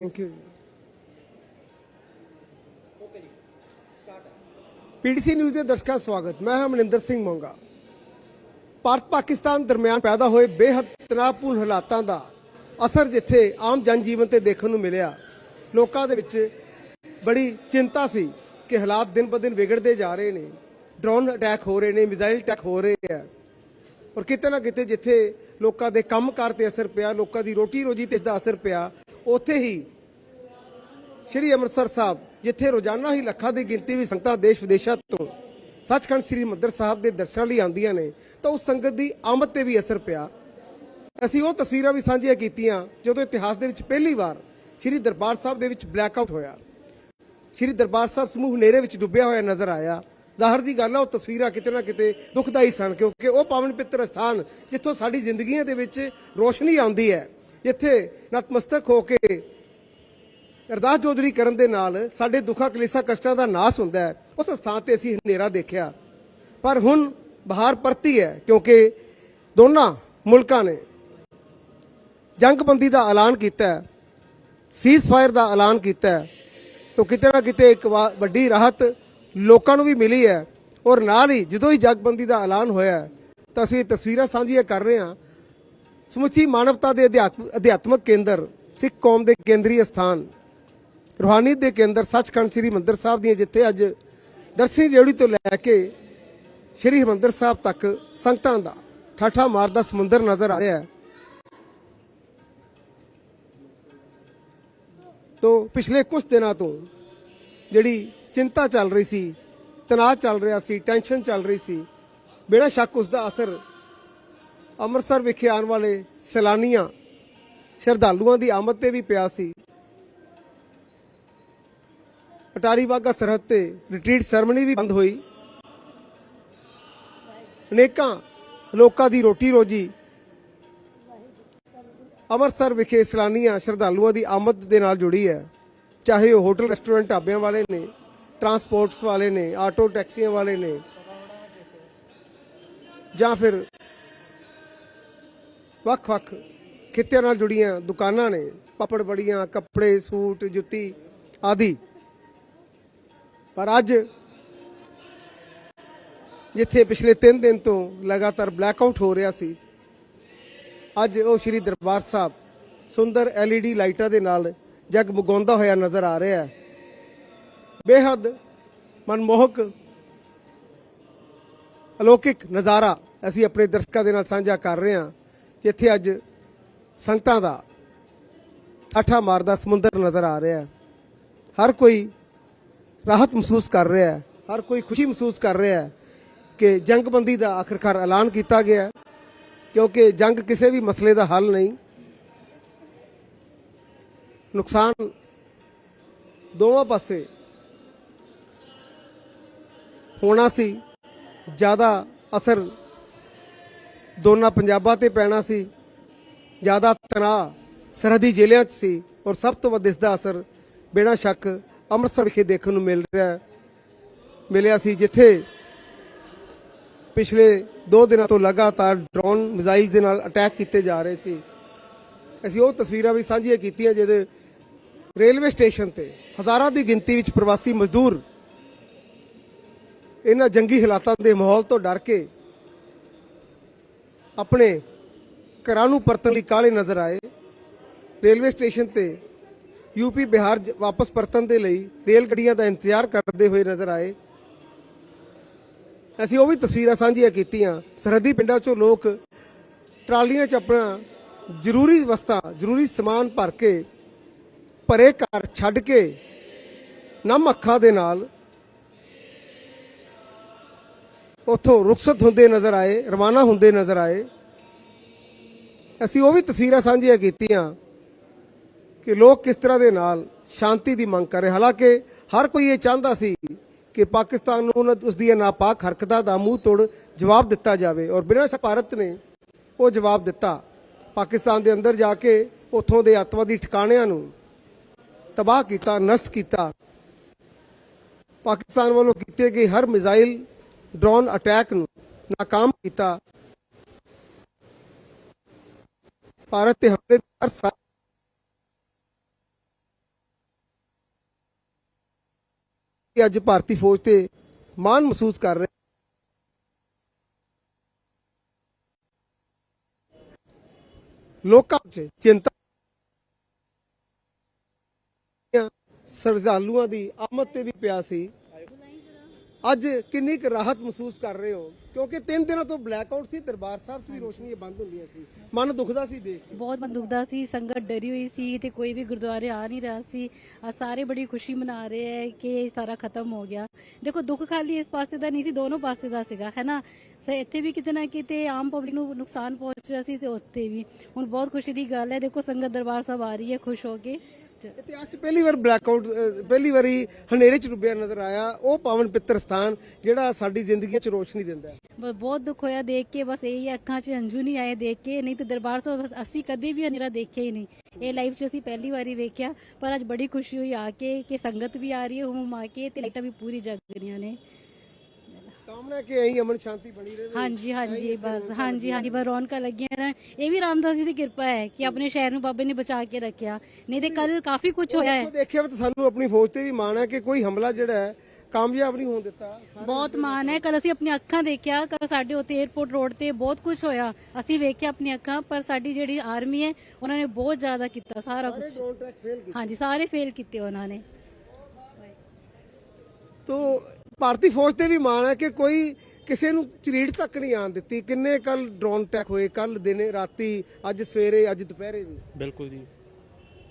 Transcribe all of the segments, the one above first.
Thank you PDC news ਦੇ ਦਰਸ਼ਕਾਂ ਦਾ ਸਵਾਗਤ। ਮੈਂ ਹਾਂ ਮਨਿੰਦਰ ਸਿੰਘ ਮੋਂਗਾ। ਭਾਰਤ ਪਾਕਿਸਤਾਨ ਦਰਮਿਆਨ ਪੈਦਾ ਹੋਏ ਬੇਹੱਦ ਤਣਾਅਪੂਰਨ ਹਾਲਾਤਾਂ ਦਾ ਅਸਰ ਜਿੱਥੇ ਆਮ ਜਨਜੀਵਨ ਤੇ ਦੇਖਣ ਨੂੰ ਮਿਲਿਆ, ਲੋਕਾਂ ਦੇ ਵਿੱਚ ਬੜੀ ਚਿੰਤਾ ਸੀ ਕਿ ਹਾਲਾਤ ਦਿਨ ਬ ਦਿਨ ਵਿਗੜਦੇ ਜਾ ਰਹੇ ਨੇ। ਡਰੋਨ ਅਟੈਕ ਹੋ ਰਹੇ ਨੇ, ਮਿਜ਼ਾਈਲ ਅਟੈਕ ਹੋ ਰਹੇ ਆ। ਔਰ ਕਿਤੇ ਨਾ ਕਿਤੇ ਜਿੱਥੇ ਲੋਕਾਂ ਦੇ ਕੰਮਕਾਰ ਤੇ ਅਸਰ ਪਿਆ, ਲੋਕਾਂ ਦੀ ਰੋਟੀ ਰੋਜੀ ਤੇ ਇਸ ਦਾ ਅਸਰ ਪਿਆ ਉੱਥੇ ਹੀ ਸ਼੍ਰੀ ਅੰਮ੍ਰਿਤਸਰ ਸਾਹਿਬ, ਜਿੱਥੇ ਰੋਜ਼ਾਨਾ ਹੀ ਲੱਖਾਂ ਦੀ ਗਿਣਤੀ ਵਿੱਚ ਸੰਗਤਾਂ ਦੇਸ਼ ਵਿਦੇਸ਼ਾਂ ਤੋਂ ਸੱਚਖੰਡ ਸ੍ਰੀ ਮੰਦਰ ਸਾਹਿਬ ਦੇ ਦਰਸ਼ਨਾਂ ਲਈ ਆਉਂਦੀਆਂ ਨੇ, ਤਾਂ ਉਸ ਸੰਗਤ ਦੀ ਆਮਦ ਤੇ ਵੀ ਅਸਰ ਪਿਆ। ਅਸੀਂ ਉਹ ਤਸਵੀਰਾਂ ਵੀ ਸਾਂਝੀਆਂ ਕੀਤੀਆਂ, ਜਦੋਂ ਇਤਿਹਾਸ ਦੇ ਵਿੱਚ ਪਹਿਲੀ ਵਾਰ ਸ਼੍ਰੀ ਦਰਬਾਰ ਸਾਹਿਬ ਦੇ ਵਿੱਚ ਬਲੈਕਆਊਟ ਹੋਇਆ। ਸ਼੍ਰੀ ਦਰਬਾਰ ਸਾਹਿਬ ਸਮੂਹ ਹਨੇਰੇ ਵਿੱਚ ਡੁੱਬਿਆ ਹੋਇਆ ਨਜ਼ਰ ਆਇਆ। ਜ਼ਾਹਰ ਜੀ ਗੱਲ ਹੈ ਉਹ ਤਸਵੀਰਾਂ ਕਿਤੇ ਨਾ ਕਿਤੇ ਦੁਖਦਾਈ ਸਨ, ਕਿਉਂਕਿ ਉਹ ਪਾਵਨ ਪਿੱਤਰ ਸਥਾਨ, ਜਿੱਥੋਂ ਸਾਡੀ ਜ਼ਿੰਦਗੀਆਂ ਦੇ ਵਿੱਚ ਰੋਸ਼ਨੀ ਆਉਂਦੀ ਹੈ। ਜਿੱਥੇ ਨਤਮਸਤਕ ਹੋ ਕੇ ਅਰਦਾਸ ਜੋਦਰੀ ਕਰਨ ਦੇ ਨਾਲ ਸਾਡੇ ਦੁੱਖਾਂ ਕਲੇਸ਼ਾਂ ਕਸ਼ਟਾਂ ਦਾ ਨਾਸ ਹੁੰਦਾ ਹੈ। ਉਸ ਸਥਾਨ ਤੇ ਅਸੀਂ ਹਨੇਰਾ ਦੇਖਿਆ। ਪਰ ਹੁਣ ਬਹਾਰ ਪਰਤੀ ਹੈ ਕਿਉਂਕਿ ਦੋਨਾਂ ਮੁਲਕਾਂ ਨੇ ਜੰਗਬੰਦੀ ਦਾ ਐਲਾਨ ਕੀਤਾ ਹੈ। ਸੀਜ਼ ਫਾਇਰ ਦਾ ਐਲਾਨ ਕੀਤਾ ਹੈ। ਤਾਂ ਕਿਤੇ ਨਾ ਕਿਤੇ ਇੱਕ ਵਾ- ਵੱਡੀ ਰਾਹਤ ਲੋਕਾਂ ਨੂੰ ਵੀ ਮਿਲੀ ਹੈ। ਔਰ ਨਾਲ ਹੀ ਜਦੋਂ ਹੀ ਜੰਗਬੰਦੀ ਦਾ ਐਲਾਨ ਹੋਇਆ ਤਾਂ ਅਸੀਂ ਤਸਵੀਰਾਂ ਸਾਂਝੀਆਂ ਕਰ ਰਹੇ ਹਾਂ ਸਮੁੱਚੀ ਮਾਨਵਤਾ ਦੇ ਅਧਿਆਤਮ- ਅਧਿਆਤਮਕ ਕੇਂਦਰ, ਸਿੱਖ ਕੌਮ ਦੇ ਕੇਂਦਰੀ ਸਥਾਨ ਰੂਹਾਨੀਅਤ ਦੇ ਕੇਂਦਰ ਸੱਚਖੰਡ ਸ੍ਰੀ ਮੰਦਰ ਸਾਹਿਬ ਦੀਆਂ ਜਿੱਥੇ ਅੱਜ ਦਰਸ਼ਨੀ ਰੇਵੜੀ ਤੋਂ ਲੈ ਕੇ ਸ੍ਰੀ ਹਰਿਮੰਦਰ ਸਾਹਿਬ ਤੱਕ ਸੰਗਤਾਂ ਦਾ ਠਾਠਾ ਮਾਰਦਾ ਸਮੁੰਦਰ ਨਜ਼ਰ ਆ ਰਿਹਾ ਹੈ। ਤੋਂ ਪਿਛਲੇ ਕੁਝ ਦਿਨਾਂ ਤੋਂ ਜਿਹੜੀ ਚਿੰਤਾ ਚੱਲ ਰਹੀ ਸੀ, ਤਣਾਅ ਚੱਲ ਰਿਹਾ ਸੀ, ਟੈਨਸ਼ਨ ਚੱਲ ਰਹੀ ਸੀ, ਬੇੜਾ ਸ਼ੱਕ ਉਸ ਦਾ ਅਸਰ ਅੰਮ੍ਰਿਤਸਰ ਵਿਖੇ ਆਉਣ ਵਾਲੇ ਸੈਲਾਨੀਆਂ ਸ਼ਰਧਾਲੂਆਂ ਦੀ ਆਮਦ ਤੇ ਵੀ ਪਿਆ ਸੀ। ਅਟਾਰੀ ਵਾਗਾ ਸਰਹੱਦ ਤੇ ਰਿਟਰੀਟ ਸੈਰਮਨੀ ਵੀ ਬੰਦ ਹੋਈ। ਅਨੇਕਾਂ ਲੋਕਾਂ ਦੀ ਰੋਟੀ ਰੋਜੀ। ਅੰਮ੍ਰਿਤਸਰ ਵਿਖੇ ਸੈਲਾਨੀਆਂ ਸ਼ਰਧਾਲੂਆਂ ਦੀ ਆਮਦ ਦੇ ਨਾਲ ਜੁੜੀ ਹੈ। ਚਾਹੇ ਉਹ ਹੋਟਲ, ਰੈਸਟੋਰੈਂਟ ਢਾਬਿਆਂ ਵਾਲੇ ਨੇ ਟਰਾਂਸਪੋਰਟਸ ਵਾਲੇ ਨੇ, ਆਟੋ, ਟੈਕਸੀਆਂ ਵਾਲੇ ਨੇ ਜਾਂ ਫਿਰ ਵੱਖ-ਵੱਖ ਖਿੱਤਿਆਂ ਨਾਲ ਜੁੜੀਆਂ ਦੁਕਾਨਾਂ ਨੇ, ਪਾਪੜ ਬੜੀਆਂ, ਕੱਪੜੇ, ਸੂਟ, ਜੁੱਤੀ ਆਦਿ। ਪਰ ਅੱਜ ਜਿੱਥੇ ਪਿਛਲੇ 3 ਦਿਨ ਤੋਂ ਲਗਾਤਾਰ ਬਲੈਕ ਆਊਟ ਹੋ ਰਿਹਾ ਸੀ, ਅੱਜ ਉਹ ਸ਼੍ਰੀ ਦਰਬਾਰ ਸਾਹਿਬ ਸੁੰਦਰ LED ਲਾਈਟਾਂ ਦੇ ਨਾਲ ਜਗਮਗਾਉਂਦਾ ਹੋਇਆ ਨਜ਼ਰ ਆ ਰਿਹਾ ਹੈ। ਬੇਹੱਦ ਮਨਮੋਹਕ, ਅਲੌਕਿਕ ਨਜ਼ਾਰਾ ਅਸੀਂ ਆਪਣੇ ਦਰਸ਼ਕਾਂ ਦੇ ਨਾਲ ਸਾਂਝਾ ਕਰ ਰਹੇ ਹਾਂ। ਜਿੱਥੇ ਅੱਜ ਸੰਗਤਾਂ ਦਾ ਠਾਠਾ ਮਾਰਦਾ ਸਮੁੰਦਰ ਨਜ਼ਰ ਆ ਰਿਹਾ ਹੈ। ਹਰ ਕੋਈ ਰਾਹਤ ਮਹਿਸੂਸ ਕਰ ਰਿਹਾ ਹੈ, ਹਰ ਕੋਈ ਖੁਸ਼ੀ ਮਹਿਸੂਸ ਕਰ ਰਿਹਾ ਹੈ ਕਿ ਜੰਗਬੰਦੀ ਦਾ ਆਖਰਕਾਰ ਐਲਾਨ ਕੀਤਾ ਗਿਆ ਹੈ, ਕਿਉਂਕਿ ਜੰਗ ਕਿਸੇ ਵੀ ਮਸਲੇ ਦਾ ਹੱਲ ਨਹੀਂ। ਨੁਕਸਾਨ ਦੋਵਾਂ ਪਾਸੇ ਹੋਣਾ ਸੀ, ਜ਼ਿਆਦਾ ਅਸਰ ਦੋਨਾਂ ਪੰਜਾਬਾਂ ਤੇ ਪੈਣਾ ਸੀ। ਜ਼ਿਆਦਾ ਤਣਾਅ ਸਰਹੱਦੀ ਜ਼ਿਲ੍ਹਿਆਂ 'ਚ ਸੀ ਔਰ ਸਭ ਤੋਂ ਵੱਧ ਇਸ ਦਾ ਅਸਰ ਬਿਨਾਂ ਸ਼ੱਕ ਅੰਮ੍ਰਿਤਸਰ ਵਿਖੇ ਦੇਖਣ ਨੂੰ ਮਿਲ ਰਿਹਾ ਹੈ। ਮਿਲਿਆ ਸੀ ਜਿੱਥੇ ਪਿਛਲੇ 2 ਦਿਨਾਂ ਤੋਂ ਲਗਾਤਾਰ ਡਰੋਨ ਮਿਜ਼ਾਈਲ ਦੇ ਨਾਲ ਅਟੈਕ ਕੀਤੇ ਜਾ ਰਹੇ ਸੀ। ਅਸੀਂ ਉਹ ਤਸਵੀਰਾਂ ਵੀ ਸਾਂਝੀਆਂ ਕੀਤੀਆਂ ਜਿਹਦੇ ਰੇਲਵੇ ਸਟੇਸ਼ਨ ਤੇ ਹਜ਼ਾਰਾਂ ਦੀ ਗਿਣਤੀ ਵਿੱਚ ਪ੍ਰਵਾਸੀ ਮਜ਼ਦੂਰ ਇਹਨਾਂ ਜੰਗੀ ਹਾਲਾਤਾਂ ਦੇ ਮਾਹੌਲ ਤੋਂ ਡਰ ਕੇ ਆਪਣੇ ਘਰਾਂ ਨੂੰ ਪਰਤਣ ਲਈ ਕਾਲੇ ਨਜ਼ਰ ਆਏ। ਰੇਲਵੇ ਸਟੇਸ਼ਨ ਤੇ ਯੂਪੀ ਬਿਹਾਰ ਜ- ਵਾਪਸ ਪਰਤਣ ਦੇ ਲਈ ਰੇਲ ਗੱਡੀਆਂ ਦਾ ਇੰਤਜ਼ਾਰ ਕਰਦੇ ਹੋਏ ਨਜ਼ਰ ਆਏ। ਅਸੀਂ ਉਹ ਵੀ ਤਸਵੀਰਾਂ ਸਾਂਝੀਆਂ ਕੀਤੀਆਂ। ਸਰਹੱਦੀ ਪਿੰਡਾਂ 'ਚੋਂ ਲੋਕ ਟਰਾਲੀਆਂ 'ਚ ਆਪਣਾ ਜ਼ਰੂਰੀ ਵਸਤਾਂ, ਜ਼ਰੂਰੀ ਸਮਾਨ ਭਰ ਕੇ ਭਰੇ ਘਰ ਛੱਡ ਕੇ ਨਮ ਅੱਖਾਂ ਦੇ ਨਾਲ ਉੱਥੋਂ ਰੁਖਸਤ ਹੁੰਦੇ ਨਜ਼ਰ ਆਏ, ਰਵਾਨਾ ਹੁੰਦੇ ਨਜ਼ਰ ਆਏ। ਅਸੀਂ ਉਹ ਵੀ ਤਸਵੀਰਾਂ ਸਾਂਝੀਆਂ ਕੀਤੀਆਂ ਕਿ ਲੋਕ ਕਿਸ ਤਰ੍ਹਾਂ ਦੇ ਨਾਲ ਸ਼ਾਂਤੀ ਦੀ ਮੰਗ ਕਰ ਰਹੇ। ਹਾਲਾਂਕਿ ਹਰ ਕੋਈ ਇਹ ਚਾਹੁੰਦਾ ਸੀ ਕਿ ਪਾਕਿਸਤਾਨ ਨੂੰ ਉਹਨਾਂ- ਉਸ ਦੀਆਂ ਨਾਪਾਕ ਹਰਕਤਾਂ ਦਾ ਮੂੰਹ ਤੋੜ ਜਵਾਬ ਦਿੱਤਾ ਜਾਵੇ ਔਰ ਬਿਨਾਂ ਭਾਰਤ ਨੇ ਉਹ ਜਵਾਬ ਦਿੱਤਾ। ਪਾਕਿਸਤਾਨ ਦੇ ਅੰਦਰ ਜਾ ਕੇ ਉੱਥੋਂ ਦੇ ਅੱਤਵਾਦੀ ਠਿਕਾਣਿਆਂ ਨੂੰ ਤਬਾਹ ਕੀਤਾ, ਨਸ਼ਟ ਕੀਤਾ। ਪਾਕਿਸਤਾਨ ਵੱਲੋਂ ਕੀਤੇ ਗਏ ਹਰ ਮਿਜ਼ਾਈਲ ਡਰੋਨ ਅਟੈਕ ਨੂੰ ਨਾਕਾਮ ਕੀਤਾ। ਭਾਰਤ ਤੇ ਹਮਲੇ ਹਰ ਸਾਲ ਕਿ ਅੱਜ ਭਾਰਤੀ ਫੌਜ ਤੇ ਮਾਣ ਮਹਿਸੂਸ ਕਰ ਰਹੇ ਲੋਕਾਂ 'ਚ ਚਿੰਤਾ ਸਰਜ਼ਾਲੂਆਂ ਦੀ ਆਮਦ ਤੇ ਵੀ ਪਿਆ ਸੀ। ਅੱਜ ਕਿੰਨੀ ਕੁ ਰਾਹਤ ਮਹਿਸੂਸ ਕਰ ਰਹੇ ਹੋ? ਕਿਉਂਕਿ ਤਿੰਨ ਦਿਨਾਂ ਤੋਂ ਬਲੈਕ ਸੀ, ਦਰਬਾਰ ਸਾਹਿਬ 'ਚ ਵੀ ਰੋਸ਼ਨੀਆਂ ਬੰਦ ਹੁੰਦੀਆਂ ਸੀ। ਮਨ ਦੁਖਦਾ ਸੀ ਦੇਖ ਕੇ। ਬਹੁਤ ਮਨ ਦੁਖਦਾ ਸੀ, ਸੰਗਤ ਡਰੀ ਹੋਈ ਸੀ ਤੇ ਕੋਈ ਵੀ ਗੁਰਦੁਆਰੇ ਆ ਨਹੀਂ ਰਿਹਾ ਸੀ। ਆ ਸਾਰੇ ਬੜੀ ਖੁਸ਼ੀ ਮਨਾ ਰਹੇ ਹੈ ਕਿ ਇਹ ਸਾਰਾ ਖਤਮ ਹੋ ਗਿਆ। ਦੇਖੋ, ਦੁੱਖ ਖਾਲੀ ਇਸ ਪਾਸੇ ਦਾ ਨਹੀਂ ਸੀ, ਦੋਨੋਂ ਪਾਸੇ ਦਾ ਸੀਗਾ ਹੈਨਾ ਸੇ, ਇੱਥੇ ਵੀ ਕਿਤੇ ਨਾ ਕਿਤੇ ਆਮ ਪਬਲਿਕ ਨੂੰ ਨੁਕਸਾਨ ਪਹੁੰਚ ਰਿਹਾ ਸੀ ਤੇ ਉੱਥੇ ਵੀ। ਹੁਣ ਬਹੁਤ ਖੁਸ਼ੀ ਦੀ ਗੱਲ ਹੈ, ਦੇਖੋ, ਸੰਗਤ ਦਰਬਾਰ ਸਾਹਿਬ ਆ ਰਹੀ ਹੈ, ਖੁਸ਼ ਹੋ ਕੇ। ਇਤਿਹਾਸ 'ਚ ਪਹਿਲੀ ਵਾਰ ਬਲੈਕ ਪਹਿਲੀ ਵਾਰੀ ਹਨੇਰੇ 'ਚ ਡੁੱਬਿਆ ਨਜ਼ਰ ਆਇਆ। ਉਹ ਪਾਵਨ ਪਿੱਤਰ ਸਥਾਨ, ਜਿਹੜਾ ਸਾਡੀ ਜ਼ਿੰਦਗੀ 'ਚ ਰੋਸ਼ਨੀ ਦਿੰਦਾ ਹੈ। ਬਹੁਤ ਦੁੱਖ ਹੋਇਆ ਦੇਖ ਕੇ, ਬਸ ਇਹੀ ਅੱਖਾਂ 'ਚ ਹੰਝੂ ਨਹੀਂ ਆਏ ਦੇਖ ਕੇ, ਨਹੀਂ ਤੇ ਦਰਬਾਰ ਸਾਹਿਬ ਅਸੀਂ ਕਦੇ ਵੀ ਹਨੇਰਾ ਦੇਖਿਆ ਹੀ ਨਹੀਂ। ਇਹ ਲਾਈਫ 'ਚ ਅਸੀਂ ਪਹਿਲੀ ਵਾਰੀ ਵੇਖਿਆ, ਪਰ ਅੱਜ ਬੜੀ ਖੁਸ਼ੀ ਹੋਈ ਆ ਕੇ, ਕਿ ਸੰਗਤ ਵੀ ਆ ਰਹੀ ਹੈ, ਹੁਮ ਆ ਕੇ, ਤੇ ਲਾਈਟਾਂ ਵੀ ਪੂਰੀ ਜਗ ਰਹੀਆਂ ਨੇ। ਕਾਮਨਾ ਕਿ ਐਂ ਅਮਨ ਸ਼ਾਂਤੀ ਬਣੀ ਰਹੇ। ਹਾਂਜੀ ਹਾਂਜੀ ਬਸ ਹਾਂਜੀ ਹਾਂਜੀ ਬਸ ਰੌਣਕਾਂ ਲੱਗੀਆਂ ਰਹਿਣ ਇਹ ਵੀ ਰਾਮਦਾਸ ਜੀ ਦੀ ਕਿਰਪਾ ਹੈ ਕਿ ਆਪਣੇ ਸ਼ਹਿਰ ਨੂੰ ਬਾਬੇ ਨੇ ਬਚਾ ਕੇ ਰੱਖਿਆ। ਨਹੀਂ ਤੇ ਕੱਲ ਕਾਫੀ ਕੁਝ ਹੋਇਆ ਹੈ। ਦੇਖੋ ਦੇਖਿਆ ਵੀ ਤਾਂ ਸਾਨੂੰ ਆਪਣੀ ਫੌਜ ਤੇ ਵੀ ਮਾਣ ਹੈ ਕਿ ਕੋਈ ਹਮਲਾ ਜਿਹੜਾ ਹੈ ਕਾਮਯਾਬ ਨਹੀਂ ਹੋਣ ਦਿੱਤਾ। ਬਹੁਤ ਮਾਣ ਹੈ। ਕੱਲ ਅਸੀਂ ਆਪਣੀਆਂ ਅੱਖਾਂ ਦੇਖਿਆ ਕੱਲ ਸਾਡੇ ਉੱਤੇ 에어ਪੋਰਟ ਰੋਡ ਤੇ ਬਹੁਤ ਕੁਝ ਹੋਇਆ। ਅਸੀਂ ਵੇਖਿਆ ਆਪਣੀਆਂ ਅੱਖਾਂ ਪਰ ਸਾਡੀ ਜਿਹੜੀ ਆਰਮੀ ਹੈ ਉਹਨਾਂ ਨੇ ਬਹੁਤ ਜ਼ਿਆਦਾ ਕੀਤਾ ਸਾਰਾ ਕੁਝ ਡਰੋਨ ਟਰੈਕ ਫੇਲ ਕੀਤਾ। ਹਾਂਜੀ ਸਾਰੇ ਫੇਲ ਕੀਤੇ ਉਹਨਾਂ ਨੇ। ਤੋ ਭਾਰਤੀ ਫੌਜ ਤੇ ਵੀ ਮਾਣ ਹੈ ਕਿ ਕੋਈ ਕਿਸੇ ਨੂੰ ਚਰੀੜ ਤੱਕ ਨਹੀਂ ਆਣ ਦਿੱਤੀ। ਕਿੰਨੇ ਕੱਲ ਡਰੋਨ ਅਟੈਕ ਹੋਏ ਕੱਲ ਦਿਨੇ ਰਾਤੀ ਅੱਜ ਸਵੇਰੇ ਅੱਜ ਦੁਪਹਿਰੇ ਵੀ। ਬਿਲਕੁਲ ਜੀ।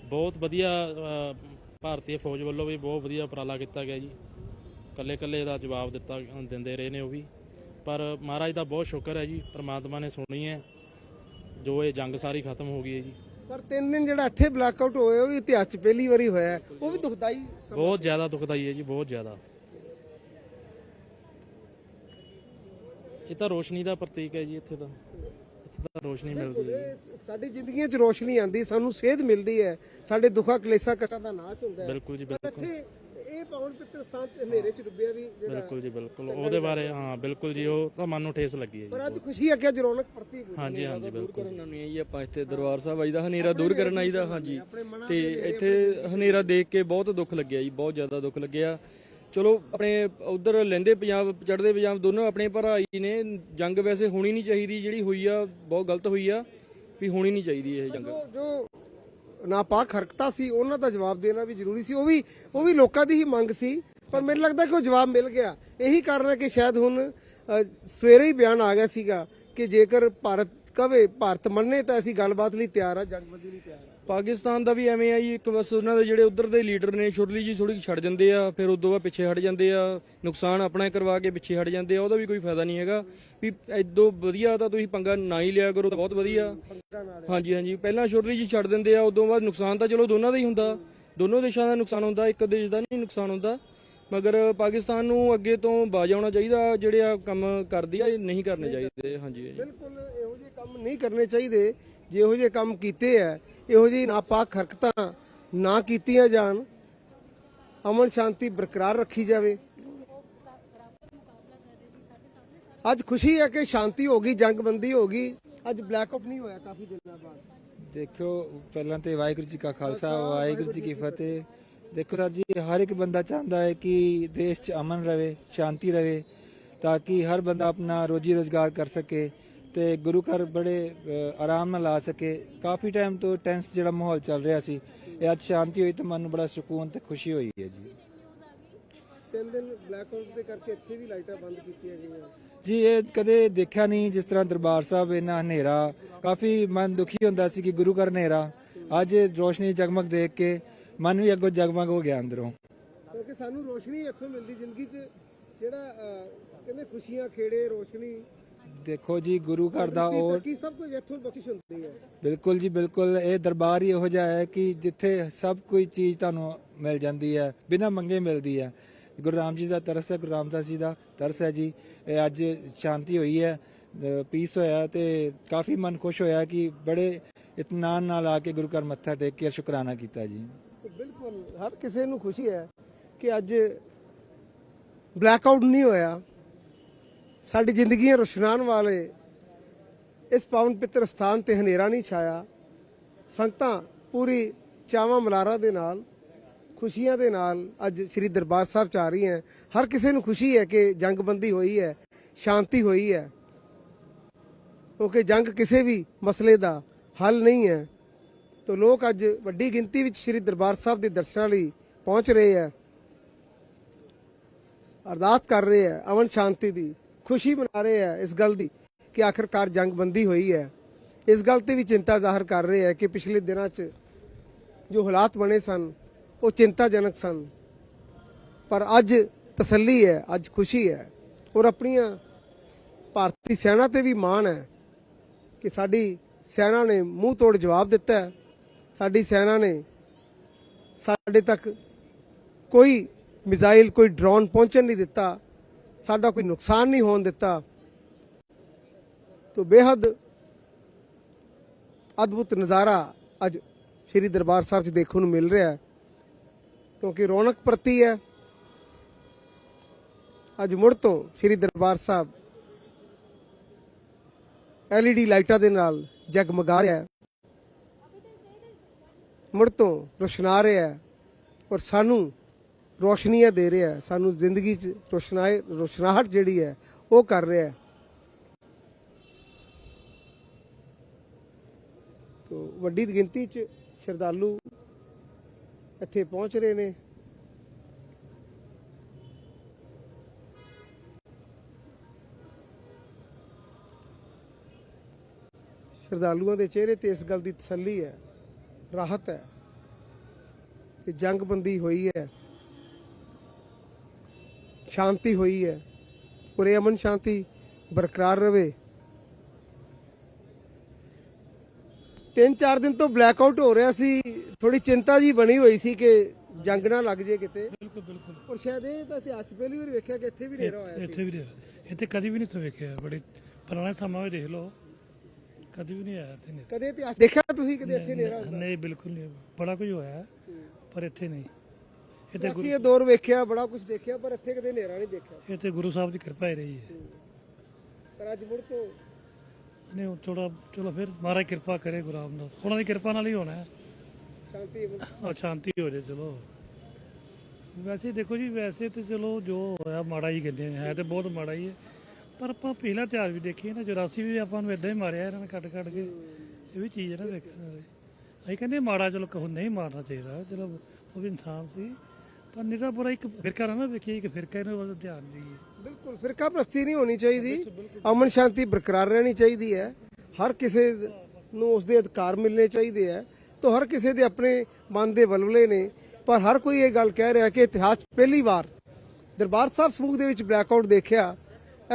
ਬਹੁਤ ਵਧੀਆ ਭਾਰਤੀ ਫੌਜ ਵੱਲੋਂ ਵੀ ਬਹੁਤ ਵਧੀਆ ਉਪਰਾਲਾ ਕੀਤਾ ਗਿਆ ਜੀ। ਕੱਲੇ ਕੱਲੇ ਦਾ ਜਵਾਬ ਦਿੱਤਾ ਦਿੰਦੇ ਰਹੇ ਨੇ ਉਹ ਵੀ। ਪਰ ਮਹਾਰਾਜ ਦਾ ਬਹੁਤ ਸ਼ੁਕਰ ਹੈ ਜੀ ਪ੍ਰਮਾਤਮਾ ਨੇ ਸੁਣੀ ਹੈ। ਜੋ ਇਹ ਜੰਗ ਸਾਰੀ ਖਤਮ ਹੋ ਗਈ ਹੈ ਜੀ। ਪਰ ਤਿੰਨ ਦਿਨ ਜਿਹੜਾ ਇੱਥੇ ਬਲੈਕ ਆਊਟ ਹੋਇਆ ਉਹ ਵੀ ਇਤਿਹਾਸ 'ਚ ਪਹਿਲੀ ਵਾਰੀ ਹੋਇਆ। ਉਹ ਵੀ ਦੁਖਦਾਈ ਬਹੁਤ ਜ਼ਿਆਦਾ ਦੁਖਦਾਈ ਹੈ ਜੀ ਬਹੁਤ ਜ਼ਿਆਦਾ। ਇਹ ਤਾਂ ਰੋਸ਼ਨੀ ਦਾ ਪ੍ਰਤੀਕ ਹੈ ਜੀ ਇੱਥੇ ਤਾਂ। ਇੱਥੇ ਤਾਂ ਰੋਸ਼ਨੀ ਮਿਲਦੀ ਹੈ। ਸਾਡੀ ਜ਼ਿੰਦਗੀਆਂ 'ਚ ਰੋਸ਼ਨੀ ਆਂਦੀ ਸਾਨੂੰ ਸੇਧ ਮਿਲਦੀ ਹੈ। ਸਾਡੇ ਦੁੱਖਾਂ ਕਲੇਸ਼ਾਂ ਕਸ਼ਟਾਂ ਦਾ ਨਾਸ਼ ਹੁੰਦਾ ਹੈ। ਬਿਲਕੁਲ ਜੀ ਪਰ ਬਿਲਕੁਲ। ਇੱਥੇ ਇਹ ਪਾਵਨ ਪਿੱਤਰ ਸਥਾਨ 'ਚ ਹਨੇਰੇ 'ਚ ਡੁੱਬਿਆ ਵੀ ਜਿਹੜਾ ਬਿਲਕੁਲ ਜੀ ਬਿਲਕੁਲ। ਉਹਦੇ ਬਾਰੇ ਹਾਂ ਬਿਲਕੁਲ ਜੀ ਉਹ ਤਾਂ ਮਨ ਨੂੰ ਠੇਸ ਲੱਗੀ ਹੈ ਜੀ। ਪਰ ਅੱਜ ਖੁਸ਼ੀ ਹੈ ਕਿ ਅੱਜ ਰੌਣਕ ਪ੍ਰਤੀ ਹੋਈ। ਹਾਂਜੀ ਹਾਂਜੀ ਬਿਲਕੁਲ ਕਰਨ ਨਹੀਂ ਆਈ ਆਪਾਂ ਇੱਥੇ ਦਰਬਾਰ ਸਾਹਿਬ ਆਈਦਾ ਹਨੇਰਾ ਦੂਰ ਕਰਨ ਆਈਦਾ ਹਾਂਜੀ। ਤੇ ਇੱਥੇ ਹਨੇਰਾ ਦੇਖ ਕੇ ਬਹੁਤ ਦੁੱਖ ਲੱਗਿਆ ਜੀ ਬਹੁਤ ਜ਼ਿਆਦਾ ਦੁੱਖ ਲੱਗਿਆ। ਚਲੋ ਆਪਣੇ ਉਧਰ ਲੈਂਦੇ ਪੰਜਾਬ ਚੜਦੇ ਪੰਜਾਬ ਦੋਨੋਂ ਆਪਣੇ ਭਰਾ ਹੀ ਨੇ। ਜੰਗ ਵੈਸੇ ਹੋਣੀ ਨਹੀਂ ਚਾਹੀਦੀ ਜਿਹੜੀ ਹੋਈ ਆ ਬਹੁਤ ਗਲਤ ਹੋਈ ਆ ਵੀ ਹੋਣੀ ਨਹੀਂ ਚਾਹੀਦੀ ਇਹ ਜੰਗ। ਜੋ ਨਾਪਾਕ ਹਰਕਤਾਂ ਸੀ ਉਹਨਾਂ ਦਾ ਜਵਾਬ ਦੇਣਾ ਵੀ ਜ਼ਰੂਰੀ ਸੀ। ਉਹ ਵੀ ਉਹ ਵੀ ਲੋਕਾਂ ਦੀ ਹੀ ਮੰਗ ਸੀ ਪਰ ਮੈਨੂੰ ਲੱਗਦਾ ਕਿ ਉਹ ਜਵਾਬ ਮਿਲ ਗਿਆ। ਇਹੀ ਕਾਰਨ ਹੈ ਕਿ ਸ਼ਾਇਦ ਹੁਣ ਅ, ਸਵੇਰੇ ਹੀ ਬਿਆਨ ਆ ਗਿਆ ਸੀਗਾ ਕਿ ਜੇਕਰ ਭਾਰਤ ਕਵੇ ਭਾਰਤ ਮੰਨੇ ਤਾਂ ਅਸੀਂ ਗੱਲਬਾਤ ਲਈ ਤਿਆਰ ਆ ਜੰਗਬੰਦੀ ਲਈ ਤਿਆਰ ਆ। ਪਾਕਿਸਤਾਨ ਦਾ ਵੀ ਐਵੇਂ ਆ ਜੀ, ਇੱਕ ਬਸ ਉਹਨਾਂ ਦੇ ਜਿਹੜੇ ਉਧਰ ਦੇ ਲੀਡਰ ਨੇ, ਸ਼ੁਰਲੀ ਜੀ ਥੋੜੀ ਛੱਡ ਜਾਂਦੇ ਆ, ਫਿਰ ਉਦੋਂ ਬਾਅਦ ਪਿੱਛੇ ਹਟ ਜਾਂਦੇ ਆ, ਨੁਕਸਾਨ ਆਪਣਾ ਕਰਵਾ ਕੇ ਪਿੱਛੇ ਹਟ ਜਾਂਦੇ ਆ, ਉਹਦਾ ਵੀ ਕੋਈ ਫਾਇਦਾ ਨਹੀਂ ਹੈਗਾ। ਵੀ ਐਦੋਂ ਵਧੀਆ ਤਾਂ ਤੁਸੀਂ ਪੰਗਾ ਨਾ ਹੀ ਲਿਆ ਕਰੋ, ਤਾਂ ਬਹੁਤ ਵਧੀਆ। ਹਾਂਜੀ ਹਾਂਜੀ। ਪਹਿਲਾਂ ਸ਼ੁਰਲੀ ਜੀ ਛੱਡ ਦਿੰਦੇ ਆ, ਉਦੋਂ ਬਾਅਦ ਨੁਕਸਾਨ ਤਾਂ ਚਲੋ ਦੋਨਾਂ ਦਾ ਹੀ ਹੁੰਦਾ। ਦੋਨੋਂ ਦੇਸ਼ਾਂ ਦਾ ਨੁਕਸਾਨ ਹੁੰਦਾ, ਇੱਕ ਦੇਸ਼ ਦਾ ਨਹੀਂ ਨੁਕਸਾਨ ਹੁੰਦਾ। ਮਗਰ ਪਾਕਿਸਤਾਨ ਨੂੰ ਅੱਗੇ ਤੋਂ ਬਾਜ ਆਉਣਾ ਚਾਹੀਦਾ, ਜਿਹੜੇ ਆ ਕੰਮ ਕਰਦੀ ਆ, ਇਹ ਨਹੀਂ ਕਰਨੇ ਚਾਹੀਦੇ। ਹਾਂਜੀ ਹਾਂਜੀ। ਬਿਲਕੁਲ, ਇਹੋ ਜਿਹੇ ਕੰਮ ਨਹੀਂ ਕਰਨੇ ਚਾਹੀਦੇ। ਜੇ ਇਹੋ ਜਿਹੇ ਕੰਮ ਕੀਤੇ ਆ ਇਹੋ ਜਿਹੀ ਨਾਪਾਕ ਹਰਕਤਾਂ ਨਾ ਕੀਤੀਆਂ ਜਾਣ ਅਮਨ ਸ਼ਾਂਤੀ ਬਰਕਰਾਰ ਰੱਖੀ ਜਾਵੇ। ਅੱਜ ਖੁਸ਼ੀ ਹੈ ਕਿ ਸ਼ਾਂਤੀ ਹੋ ਗਈ ਜੰਗਬੰਦੀ ਹੋ ਗਈ। ਅੱਜ ਬਲੈਕ ਆਊਟ ਨਹੀਂ ਹੋਇਆ ਕਾਫੀ ਦਿਨਾਂ ਬਾਅਦ। ਦੇਖੋ ਪਹਿਲਾਂ ਤੇ ਵਾਹਿਗੁਰੂ ਜੀ ਕਾ ਖਾਲਸਾ ਵਾਹਿਗੁਰੂ ਜੀ ਕੀ ਫਤਿਹ। ਦੇਖੋ ਸਰ ਜੀ ਹਰ ਇੱਕ ਬੰਦਾ ਚਾਹੁੰਦਾ ਹੈ ਕਿ ਦੇਸ਼ 'ਚ ਅਮਨ ਰਵੇ ਸ਼ਾਂਤੀ ਰਵੇ ਤਾਂ ਕਿ ਹਰ ਬੰਦਾ ਆਪਣਾ ਰੋਜੀ ਰੋਜ਼ਗਾਰ ਕਰ ਸਕੇ। ਤੇ ਗੁਰੂ ਘਰ ਬੜੇ ਆਰਾਮ ਨਾਲ ਆ ਸਕੇ। ਕਾਫੀ ਟਾਈਮ ਤੋਂ ਟੈਂਸ ਜਿਹੜਾ ਮਾਹੌਲ ਚੱਲ ਰਿਹਾ ਸੀ ਇਹ ਅੱਜ ਸ਼ਾਂਤੀ ਹੋਈ ਤਾਂ ਮਨ ਨੂੰ ਬੜਾ ਸਕੂਨ ਤੇ ਖੁਸ਼ੀ ਹੋਈ ਹੈ ਜੀ। ਤਿੰਨ ਦਿਨ ਬਲੈਕ ਆਊਟ ਦੇ ਕਰਕੇ ਇੱਥੇ ਵੀ ਲਾਈਟਾਂ ਬੰਦ ਕੀਤੀਆਂ ਗਈਆਂ। ਜੀ ਇਹ ਕਦੇ ਦੇਖਿਆ ਨਹੀਂ ਜਿਸ ਤਰ੍ਹਾਂ ਦਰਬਾਰ ਸਾਹਿਬ ਇੰਨਾ ਹਨੇਰਾ। ਕਾਫੀ ਮਨ ਦੁਖੀ ਹੁੰਦਾ ਸੀ ਕਿ ਗੁਰੂ ਘਰ ਹਨੇਰਾ। ਅੱਜ ਰੋਸ਼ਨੀ ਜਗਮਗ ਦੇਖ ਕੇ ਮਨ ਵੀ ਅੱਗੋਂ ਜਗਮਗ ਹੋ ਗਿਆ ਅੰਦਰੋਂ। ਕਿਉਂਕਿ ਸਾਨੂੰ ਰੋਸ਼ਨੀ ਇੱਥੋਂ ਮਿਲਦੀ ਜ਼ਿੰਦਗੀ 'ਚ। ਜਿਹੜਾ ਕਹਿੰਦੇ ਖੁਸ਼ੀਆਂ ਖੇੜੇ ਰੋਸ਼ਨੀ ਦੇਖੋ ਜੀ ਗੁਰੂ ਘਰ ਦਾ ਔਰ ਕੀ ਸਭ ਕੁਝ ਇੱਥੋਂ ਬਖਸ਼ਿਸ਼ ਹੁੰਦੀ ਹੈ। ਬਿਲਕੁਲ ਜੀ ਬਿਲਕੁਲ। ਇਹ ਦਰਬਾਰ ਹੀ ਇਹੋ ਜਿਹਾ ਹੈ ਕਿ ਜਿੱਥੇ ਸਭ ਕੋਈ ਚੀਜ਼ ਤੁਹਾਨੂੰ ਮਿਲ ਜਾਂਦੀ ਹੈ ਬਿਨਾਂ ਮੰਗੇ ਮਿਲਦੀ ਹੈ। ਗੁਰੂ ਰਾਮ ਜੀ ਦਾ ਤਰਸ ਹੈ ਗੁਰੂ ਰਾਮਦਾਸ ਜੀ ਦਾ ਤਰਸ ਹੈ ਜੀ। ਇਹ ਅੱਜ ਸ਼ਾਂਤੀ ਹੋਈ ਹੈ ਪੀਸ ਹੋਇਆ ਤੇ ਕਾਫੀ ਮਨ ਖੁਸ਼ ਹੋਇਆ ਕਿ ਬੜੇ ਇਤਮਾਨ ਨਾਲ ਆ ਕੇ ਗੁਰੂ ਘਰ ਮੱਥਾ ਟੇਕ ਕੇ ਸ਼ੁਕਰਾਨਾ ਕੀਤਾ ਜੀ। ਬਿਲਕੁਲ ਹਰ ਕਿਸੇ ਨੂੰ ਖੁਸ਼ੀ ਹੈ ਕਿ ਅੱਜ ਬਲੈਕ ਆਊਟ ਨਹੀਂ ਹੋਇਆ। ਸਾਡੀ ਜ਼ਿੰਦਗੀਆਂ ਰੁਸ਼ਨਾਨ ਵਾਲੇ। ਇਸ ਪਾਵਨ ਪਿੱਤਰ ਸਥਾਨ ਤੇ ਹਨੇਰਾ ਨਹੀਂ ਛਾਇਆ। ਸੰਗਤਾਂ ਪੂਰੀ ਚਾਵਾਂ ਮਲਾਰਾ ਦੇ ਨਾਲ, ਖੁਸ਼ੀਆਂ ਦੇ ਨਾਲ ਅੱਜ ਸ੍ਰੀ ਦਰਬਾਰ ਸਾਹਿਬ ਚ ਆ ਰਹੀ ਹੈ। ਹਰ ਕਿਸੇ ਨੂੰ ਖੁਸ਼ੀ ਹੈ ਕਿ ਜੰਗਬੰਦੀ ਹੋਈ ਹੈ, ਸ਼ਾਂਤੀ ਹੋਈ ਹੈ। ਕਿਉਂਕਿ ਜੰਗ ਕਿਸੇ ਵੀ ਮਸਲੇ ਦਾ ਹੱਲ ਨਹੀਂ ਹੈ। ਤਾਂ ਲੋਕ ਅੱਜ ਵੱਡੀ ਗਿਣਤੀ ਵਿੱਚ ਸ੍ਰੀ ਦਰਬਾਰ ਸਾਹਿਬ ਦੇ ਦਰਸ਼ਨਾਂ ਲਈ ਪਹੁੰਚ ਰਹੇ ਹੈ। ਅਰਦਾਸ ਕਰ ਰਹੇ ਹੈ ਅਮਨ ਸ਼ਾਂਤੀ ਦੀ। ਖੁਸ਼ੀ ਮਨਾ ਰਹੇ ਹੈ ਇਸ ਗੱਲ ਦੀ ਕਿ ਆਖਰਕਾਰ ਜੰਗਬੰਦੀ ਹੋਈ ਹੈ। ਇਸ ਗੱਲ ਤੇ ਵੀ ਚਿੰਤਾ ਜ਼ਾਹਰ ਕਰ ਰਹੇ ਹੈ ਕਿ ਪਿਛਲੇ ਦਿਨਾਂ 'ਚ ਜੋ ਹਾਲਾਤ ਬਣੇ ਸਨ, ਉਹ ਚਿੰਤਾਜਨਕ ਸਨ। ਪਰ ਅੱਜ ਤਸੱਲੀ ਹੈ, ਅੱਜ ਖੁਸ਼ੀ ਹੈ ਔਰ ਆਪਣੀਆਂ ਭਾਰਤੀ ਸੈਨਾ ਤੇ ਵੀ ਮਾਣ ਹੈ ਕਿ ਸਾਡੀ ਸੈਨਾ ਨੇ ਮੂੰਹ ਤੋੜ ਜਵਾਬ ਦਿੱਤਾ ਹੈ। ਸਾਡੀ ਸੈਨਾ ਨੇ ਸਾਡੇ ਤੱਕ ਕੋਈ ਮਿਜ਼ਾਈਲ, ਕੋਈ ਡਰੋਨ ਪਹੁੰਚਣ ਨਹੀਂ ਦਿੱਤਾ। ਸਾਡਾ ਕੋਈ ਨੁਕਸਾਨ ਨਹੀਂ ਹੋਣ ਦਿੱਤਾ। ਤੋ ਬੇहद ਅਦਭੁਤ ਨਜ਼ਾਰਾ ਅੱਜ ਸ੍ਰੀ ਦਰਬਾਰ ਸਾਹਿਬ 'ਚ ਦੇਖਣ ਨੂੰ ਮਿਲ ਰਿਹਾ ਹੈ। ਕਿਉਂਕਿ ਰੌਣਕ ਪ੍ਰਤੀ ਹੈ। ਅੱਜ ਮੁੜ ਤੋਂ ਸ੍ਰੀ ਦਰਬਾਰ ਸਾਹਿਬ LED ਲਾਈਟਾਂ ਦੇ ਨਾਲ ਜਗਮਗਾ ਰਿਹਾ ਹੈ। ਮੁੜ ਤੋਂ ਰੋਸ਼ਨਾ ਰਿਹਾ ਹੈ। ਔਰ ਸਾਨੂੰ ਰੋਸ਼ਨੀਆਂ ਦੇ ਰਿਹਾ ਹੈ। ਸਾਨੂੰ ਜ਼ਿੰਦਗੀ 'ਚ ਰੋਸ਼ਨਾਈ ਰੋਸ਼ਨਾਹਟ ਜਿਹੜੀ ਹੈ, ਉਹ ਕਰ ਰਿਹਾ ਹੈ। ਤੋ ਵੱਡੀ ਗਿਣਤੀ 'ਚ ਸ਼ਰਧਾਲੂ ਇੱਥੇ ਪਹੁੰਚ ਰਹੇ ਨੇ। ਸ਼ਰਧਾਲੂਆਂ ਦੇ ਚਿਹਰੇ ਤੇ ਇਸ ਗੱਲ ਦੀ ਤਸੱਲੀ ਹੈ, ਰਾਹਤ ਹੈ ਕਿ ਜੰਗਬੰਦੀ ਹੋਈ ਹੈ। ਸ਼ਾਂਤੀ ਹੋਈ ਹੈ। ਪੂਰੇ ਅਮਨ ਸ਼ਾਂਤੀ ਬਰਕਰਾਰ ਰਵੇ। ਤਿੰਨ ਚਾਰ ਦਿਨ ਤੋਂ ਬਲੈਕਆਊਟ ਹੋ ਰਿਹਾ ਸੀ। ਥੋੜੀ ਚਿੰਤਾ ਜੀ ਬਣੀ ਹੋਈ ਸੀ ਕਿ ਜੰਗ ਨਾ ਲੱਗ ਜੇ ਕਿਤੇ। ਬਿਲਕੁਲ ਬਿਲਕੁਲ। ਔਰ ਸ਼ਾਇਦ ਇਹ ਤਾਂ ਇਤਿਹਾਸ ਪਹਿਲੀ ਵਾਰ ਵੇਖਿਆ ਕਿ ਇੱਥੇ ਵੀ ਹਨੇਰਾ ਹੋਇਆ ਸੀ। ਇੱਥੇ ਵੀ ਨਹੀਂ ਇੱਥੇ ਕਦੀ ਵੀ ਨਹੀਂ ਸੀ ਵੇਖਿਆ। ਬੜੇ ਪੁਰਾਣੇ ਸਮਾਂ ਵਿੱਚ ਦੇਖ ਲਓ। ਕਦੀ ਵੀ ਨਹੀਂ ਆਇਆ ਇੱਥੇ ਹਨੇਰਾ। ਕਦੇ ਇਤਿਹਾਸ ਦੇਖਿਆ ਤੁਸੀਂ ਕਦੇ ਇੱਥੇ ਹੁੰਦਾ? ਨਹੀਂ ਬਿਲਕੁਲ ਨਹੀਂ। ਬੜਾ ਕੁਝ ਹੋਇਆ ਪਰ ਇੱਥੇ ਨਹੀਂ। ਇੱਥੇ ਅਸੀਂ ਇਹ ਦੌਰ ਵੇਖਿਆ ਬੜਾ ਕੁਝ ਦੇਖਿਆ ਪਰ ਇੱਥੇ ਕਦੇ ਹਨੇਰਾ ਨਹੀਂ ਦੇਖਿਆ। ਇੱਥੇ ਗੁਰੂ ਸਾਹਿਬ ਦੀ ਕਿਰਪਾ ਹੀ ਰਹੀ ਹੈ। ਪਰ ਅੱਜ ਮੁੜ ਤੋਂ ਉਹ ਥੋੜਾ ਚਲੋ ਫਿਰ ਮਹਾਰਾਜ ਕਿਰਪਾ ਕਰੇ ਗੁਰੂ ਰਾਮਦਾਸ। ਉਹਨਾਂ ਦੀ ਕਿਰਪਾ ਨਾਲ ਹੀ ਹੋਣਾ ਹੈ। ਸ਼ਾਂਤੀ ਹੋ ਜਾਏ। ਚਲੋ। ਵੈਸੇ ਦੇਖੋ ਜੀ ਵੈਸੇ ਤੇ ਚਲੋ ਜੋ ਹੋਇਆ ਮਾੜਾ ਹੀ ਕਹਿੰਦੇ ਨੇ। ਹੈ ਤੇ ਬਹੁਤ ਮਾੜਾ ਹੀ ਹੈ। ਪਰ ਆਪਾਂ ਪਹਿਲਾ ਤਿਉਹਾਰ ਵੀ ਦੇਖੀਏ ਨਾ 84 ਵੀ ਆਪਾਂ ਨੂੰ ਇਦਾਂ ਹੀ ਮਾਰਿਆ ਇਹਨਾਂ ਨੇ ਕੱਟ ਕੱਟ ਕੇ। ਇਹ ਵੀ ਚੀਜ਼ ਹੈ ਨਾ ਦੇਖਣ ਵਾਲੀ। ਅਸੀਂ ਕਹਿੰਦੇ ਮਾੜਾ ਚਲੋ ਕਹੋ ਨਹੀਂ ਮਾਰਨਾ ਚਾਹੀਦਾ। ਚਲੋ ਉਹ ਵੀ ਇਨਸਾਨ ਸੀ। ਪਰ ਨਿਰਾ ਬੁਰਾ ਇੱਕ ਫਿਰਕਾ ਨਾ ਵੇਖੀਏ ਕਿ ਫਿਰਕਾ ਇਹਨੂੰ ਵੱਲ ਧਿਆਨ ਦੇਈਏ ਬਿਲਕੁਲ ਫਿਰਕਾ ਪ੍ਰਸਤੀ ਨਹੀਂ ਹੋਣੀ ਚਾਹੀਦੀ। ਅਮਨ ਸ਼ਾਂਤੀ ਬਰਕਰਾਰ ਰਹਿਣੀ ਚਾਹੀਦੀ ਹੈ। ਹਰ ਕਿਸੇ ਨੂੰ ਉਸਦੇ ਅਧਿਕਾਰ ਮਿਲਣੇ ਚਾਹੀਦੇ ਹੈ। ਤਾਂ ਹਰ ਕਿਸੇ ਦੇ ਆਪਣੇ ਮਨ ਦੇ ਵਲਵਲੇ ਨੇ। ਪਰ ਹਰ ਕੋਈ ਇਹ ਗੱਲ ਕਹਿ ਰਿਹਾ ਕਿ ਇਤਿਹਾਸ ਪਹਿਲੀ ਵਾਰ ਦਰਬਾਰ ਸਾਹਿਬ ਸਮੂਹ ਦੇ ਵਿੱਚ ਬਲੈਕਆਊਟ ਦੇਖਿਆ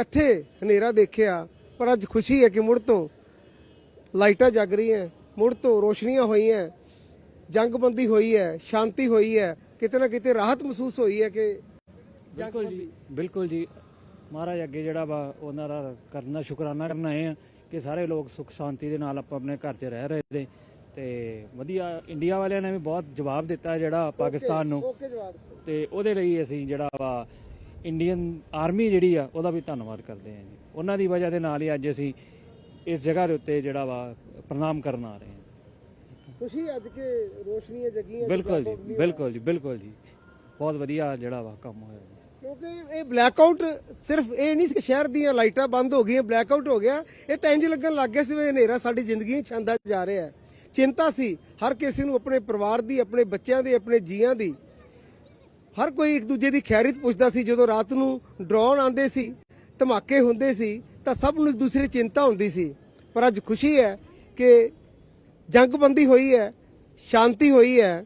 ਇੱਥੇ ਹਨੇਰਾ ਦੇਖਿਆ ਪਰ ਅੱਜ ਖੁਸ਼ੀ ਹੈ ਕਿ ਮੁੜ ਤੋਂ ਲਾਈਟਾਂ ਜਗ ਰਹੀਆਂ ਮੁੜ ਤੋਂ ਰੋਸ਼ਨੀਆਂ ਹੋਈਆਂ ਜੰਗਬੰਦੀ ਹੋਈ ਹੈ ਸ਼ਾਂਤੀ ਹੋਈ ਹੈ ਕਿਤੇ ਨਾ ਕਿਤੇ ਰਾਹਤ ਮਹਿਸੂਸ ਹੋਈ ਹੈ ਕਿ ਬਿਲਕੁਲ ਜੀ ਬਿਲਕੁਲ ਜੀ। ਮਹਾਰਾਜ ਅੱਗੇ ਜਿਹੜਾ ਵਾ ਉਹਨਾਂ ਦਾ ਕਰਨਾ ਸ਼ੁਕਰਾਨਾ ਕਰਨਾ ਆਏ ਆ ਕਿ ਸਾਰੇ ਲੋਕ ਸੁਖ ਸ਼ਾਂਤੀ ਦੇ ਨਾਲ ਆਪਾਂ ਆਪਣੇ ਘਰ 'ਚ ਰਹਿ ਰਹੇ ਨੇ ਤੇ ਵਧੀਆ ਇੰਡੀਆ ਵਾਲਿਆਂ ਨੇ ਵੀ ਬਹੁਤ ਜਵਾਬ ਦਿੱਤਾ ਜਿਹੜਾ ਪਾਕਿਸਤਾਨ ਨੂੰ। ਤੇ ਉਹਦੇ ਲਈ ਅਸੀਂ ਜਿਹੜਾ ਵਾ ਇੰਡੀਅਨ ਆਰਮੀ ਜਿਹੜੀ ਆ ਉਹਦਾ ਵੀ ਧੰਨਵਾਦ ਕਰਦੇ ਹਾਂ ਜੀ। ਉਹਨਾਂ ਦੀ ਵਜ੍ਹਾ ਦੇ ਨਾਲ ਹੀ ਅੱਜ ਅਸੀਂ ਇਸ ਜਗ੍ਹਾ ਦੇ ਉੱਤੇ ਜਿਹੜਾ ਵਾ ਪ੍ਰਣਾਮ ਕਰਨ ਆ ਰਹੇ ਹਾਂ। ਖੁਸ਼ੀ ਅੱਜ ਕੇ ਰੋਸ਼ਨੀਆਂ ਜਗੀਆਂ ਬਿਲਕੁਲ ਜੀ ਬਿਲਕੁਲ ਜੀ ਬਿਲਕੁਲ ਜੀ। ਬਹੁਤ ਵਧੀਆ ਜਿਹੜਾ ਵਾ ਕੰਮ ਹੋਇਆ ਜੀ। ਕਿਉਂਕਿ ਇਹ ਬਲੈਕਆਊਟ ਸਿਰਫ ਇਹ ਨਹੀਂ ਸੀ ਕਿ ਸ਼ਹਿਰ ਦੀਆਂ ਲਾਈਟਾਂ ਬੰਦ ਹੋ ਗਈਆਂ ਬਲੈਕਆਊਟ ਹੋ ਗਿਆ। ਇਹ ਤਾਂ ਇੰਜ ਲੱਗਣ ਲੱਗ ਗਿਆ ਸੀ ਵੀ ਹਨੇਰਾ ਸਾਡੀ ਜ਼ਿੰਦਗੀ ਛਾਂਦਾ ਜਾ ਰਿਹਾ ਹੈ। ਚਿੰਤਾ ਸੀ ਹਰ ਕਿਸੇ ਨੂੰ ਆਪਣੇ ਪਰਿਵਾਰ ਦੀ ਆਪਣੇ ਬੱਚਿਆਂ ਦੀ ਆਪਣੇ ਜੀਆਂ ਦੀ। ਹਰ ਕੋਈ ਇੱਕ ਦੂਜੇ ਦੀ ਖੈਰਿਤ ਪੁੱਛਦਾ ਸੀ ਜਦੋਂ ਰਾਤ ਨੂੰ ਡਰੋਨ ਆਉਂਦੇ ਸੀ ਧਮਾਕੇ ਹੁੰਦੇ ਸੀ ਤਾਂ ਸਭ ਨੂੰ ਇੱਕ ਦੂਸਰੇ ਚਿੰਤਾ ਹੁੰਦੀ ਸੀ। ਪਰ ਅੱਜ ਖੁਸ਼ੀ ਹੈ ਕਿ ਜੰਗਬੰਦੀ ਹੋਈ ਹੈ, ਸ਼ਾਂਤੀ ਹੋਈ ਹੈ,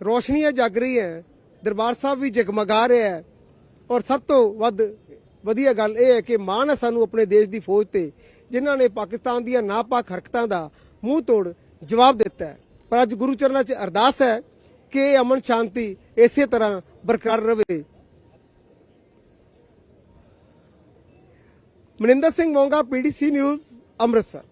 ਰੋਸ਼ਨੀਆਂ ਜਗ ਰਹੀ ਹੈ, ਦਰਬਾਰ ਸਾਹਿਬ ਵੀ ਜਗਮਗਾ ਰਿਹਾ ਹੈ। ਔਰ ਸਭ ਤੋਂ ਵੱਧ ਵਧੀਆ ਗੱਲ ਇਹ ਹੈ ਕਿ ਮਾਣ ਹੈ ਸਾਨੂੰ ਆਪਣੇ ਦੇਸ਼ ਦੀ ਫੌਜ ਤੇ, ਜਿਨ੍ਹਾਂ ਨੇ ਪਾਕਿਸਤਾਨ ਦੀਆਂ ਨਾਪਾਕ ਹਰਕਤਾਂ ਦਾ ਮੂੰਹ ਤੋੜ ਜਵਾਬ ਦਿੱਤਾ ਹੈ। ਪਰ ਅੱਜ ਗੁਰੂ ਚਰਨਾਂ 'ਚ ਅਰਦਾਸ ਹੈ ਕਿ ਇਹ ਅਮਨ ਸ਼ਾਂਤੀ ਇਸੇ ਤਰ੍ਹਾਂ ਬਰਕਰਾਰ ਰਹੇ। Maninder Singh Monga, PDC news, Amritsar.